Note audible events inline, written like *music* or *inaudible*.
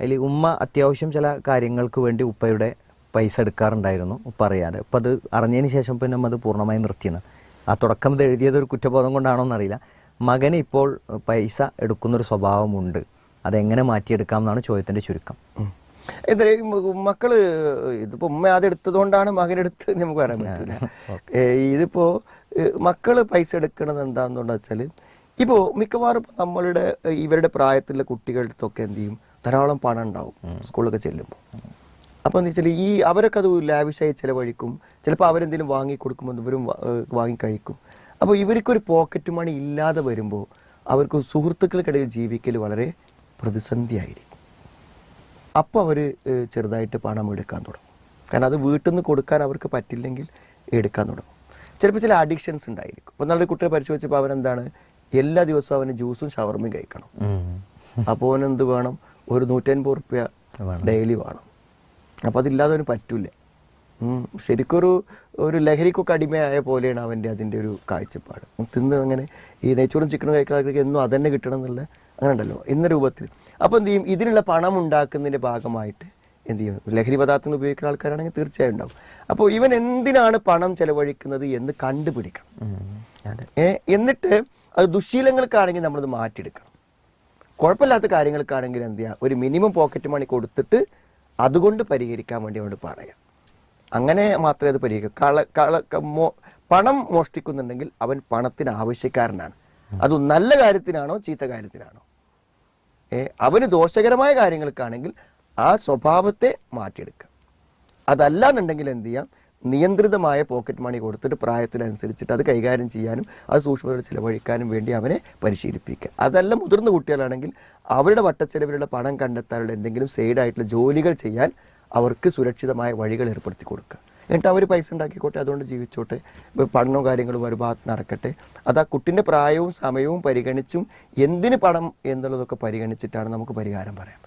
അതിൽ ഉമ്മ അത്യാവശ്യം ചില കാര്യങ്ങൾക്ക് വേണ്ടി ഉപ്പയുടെ പൈസ എടുക്കാറുണ്ടായിരുന്നു ഉപ്പ അറിയാതെ. അപ്പം അത് അറിഞ്ഞതിന് ശേഷം പിന്നെ അത് പൂർണമായി നിർത്തിയെന്ന്. ആ തുടക്കം ഇത് എഴുതിയത് ഒരു കുറ്റബോധം കൊണ്ടാണോ എന്നറിയില്ല മകന് ഇപ്പോൾ പൈസ എടുക്കുന്നൊരു സ്വഭാവമുണ്ട്. അതെങ്ങനെ മാറ്റിയെടുക്കാം എന്നാണ് ചോദ്യത്തിന്റെ ചുരുക്കം എന്താ ഈ മക്കൾ ഇതിപ്പോ ഉമ്മ അത് എടുത്തത് കൊണ്ടാണ് മകനെടുത്ത് നമുക്ക് പറയാൻ *laughs* പറ്റില്ല. ഇതിപ്പോ മക്കൾ പൈസ എടുക്കണത് എന്താണെന്നുണ്ടെന്ന് വെച്ചാൽ ഇപ്പോ മിക്കവാറും നമ്മളുടെ ഇവരുടെ പ്രായത്തിലുള്ള കുട്ടികളുടെ അടുത്തൊക്കെ എന്ത് ചെയ്യും? ധാരാളം പണം ഉണ്ടാവും സ്കൂളിലൊക്കെ ചെല്ലുമ്പോൾ അപ്പൊ എന്താ വെച്ചാൽ ഈ അവരൊക്കെ അത് ലാവിഷായി ചിലവഴിക്കും. ചിലപ്പോൾ അവരെന്തെങ്കിലും വാങ്ങി കൊടുക്കുമ്പോൾ ഇവരും വാങ്ങി കഴിക്കും. അപ്പോൾ ഇവർക്കൊരു പോക്കറ്റ് മണി ഇല്ലാതെ വരുമ്പോൾ അവർക്ക് സുഹൃത്തുക്കൾക്കിടയിൽ ജീവിക്കൽ വളരെ പ്രതിസന്ധിയായിരിക്കും. അപ്പോൾ അവർ ചെറുതായിട്ട് പണം എടുക്കാൻ തുടങ്ങും. കാരണം അത് വീട്ടിൽ നിന്ന് കൊടുക്കാൻ അവർക്ക് പറ്റില്ലെങ്കിൽ എടുക്കാൻ തുടങ്ങും. ചിലപ്പോൾ ചില അഡിക്ഷൻസ് ഉണ്ടായിരിക്കും. അപ്പോൾ നല്ല കുട്ടിയെ പരിശോധിച്ചപ്പോൾ അവനെന്താണ്? എല്ലാ ദിവസവും അവന് ജ്യൂസും ഷവർമയും കഴിക്കണം. അപ്പോൾ അവനെന്ത് വേണം? ഒരു നൂറ്റൻപത് റുപ്യ ഡെയിലി വേണം. അപ്പോൾ അതില്ലാതെ അവന് പറ്റില്ല ശരിക്കൊരു ഒരു ലഹരിക്കൊക്കെ അടിമയായ പോലെയാണ് അവന്റെ അതിന്റെ ഒരു കാഴ്ചപ്പാട്. തിന്ന് അങ്ങനെ ഈ നെയ്ച്ചോറും ചിക്കനും കഴിക്കാർക്ക് എന്നും അതന്നെ കിട്ടണം എന്നുള്ള അങ്ങനെ ഉണ്ടല്ലോ എന്ന രൂപത്തിൽ. അപ്പോൾ എന്ത് ചെയ്യും? ഇതിനുള്ള പണം ഉണ്ടാക്കുന്നതിന്റെ ഭാഗമായിട്ട് എന്ത് ചെയ്യും? ലഹരി പദാർത്ഥങ്ങൾ ഉപയോഗിക്കുന്ന ആൾക്കാരാണെങ്കിൽ തീർച്ചയായും ഉണ്ടാവും. അപ്പോൾ ഇവൻ എന്തിനാണ് പണം ചെലവഴിക്കുന്നത് എന്ന് കണ്ടുപിടിക്കണം. എന്നിട്ട് അത് ദുശീലങ്ങൾക്കാണെങ്കിൽ നമ്മളത് മാറ്റിയെടുക്കണം. കുഴപ്പമില്ലാത്ത കാര്യങ്ങൾക്കാണെങ്കിൽ എന്ത് ചെയ്യുക ഒരു മിനിമം പോക്കറ്റ് മണി കൊടുത്തിട്ട് അതുകൊണ്ട് പരിഹരിക്കാൻ വേണ്ടി അവിടെ പറയാം. അങ്ങനെ മാത്രമേ അത് പരിഹരിക്കൂ. കള കള മോ- പണം മോഷ്ടിക്കുന്നുണ്ടെങ്കിൽ അവൻ പണത്തിന് ആവശ്യക്കാരനാണ്. അത് നല്ല കാര്യത്തിനാണോ ചീത്ത കാര്യത്തിനാണോ? ഏ, അവന് ദോഷകരമായ കാര്യങ്ങൾക്കാണെങ്കിൽ ആ സ്വഭാവത്തെ മാറ്റിയെടുക്കുക. അതല്ല എന്നുണ്ടെങ്കിൽ എന്ത് ചെയ്യാം? നിയന്ത്രിതമായ പോക്കറ്റ് മണി കൊടുത്തിട്ട് പ്രായത്തിനനുസരിച്ചിട്ട് അത് കൈകാര്യം ചെയ്യാനും അത് സൂക്ഷ്മതയോടെ ചിലവഴിക്കാനും വേണ്ടി അവനെ പരിശീലിപ്പിക്കുക. അതല്ല മുതിർന്ന കുട്ടികളാണെങ്കിൽ അവരുടെ വട്ടച്ചെലവിലുള്ള പണം കണ്ടെത്താനുള്ള എന്തെങ്കിലും സൈഡായിട്ടുള്ള ജോലികൾ ചെയ്യാൻ അവർക്ക് സുരക്ഷിതമായ വഴികൾ ഏർപ്പെടുത്തി കൊടുക്കുക. എന്നിട്ട് അവർ പൈസ ഉണ്ടാക്കിക്കോട്ടെ അതുകൊണ്ട് ജീവിച്ചോട്ടെ. പണമോ കാര്യങ്ങളും ഒരു ഭാഗത്ത് നടക്കട്ടെ. അത് ആ കുട്ടിന്റെ പ്രായവും സമയവും പരിഗണിച്ചും എന്തിന് പണം എന്നുള്ളതൊക്കെ പരിഗണിച്ചിട്ടാണ് നമുക്ക് പരിഹാരം പറയാൻ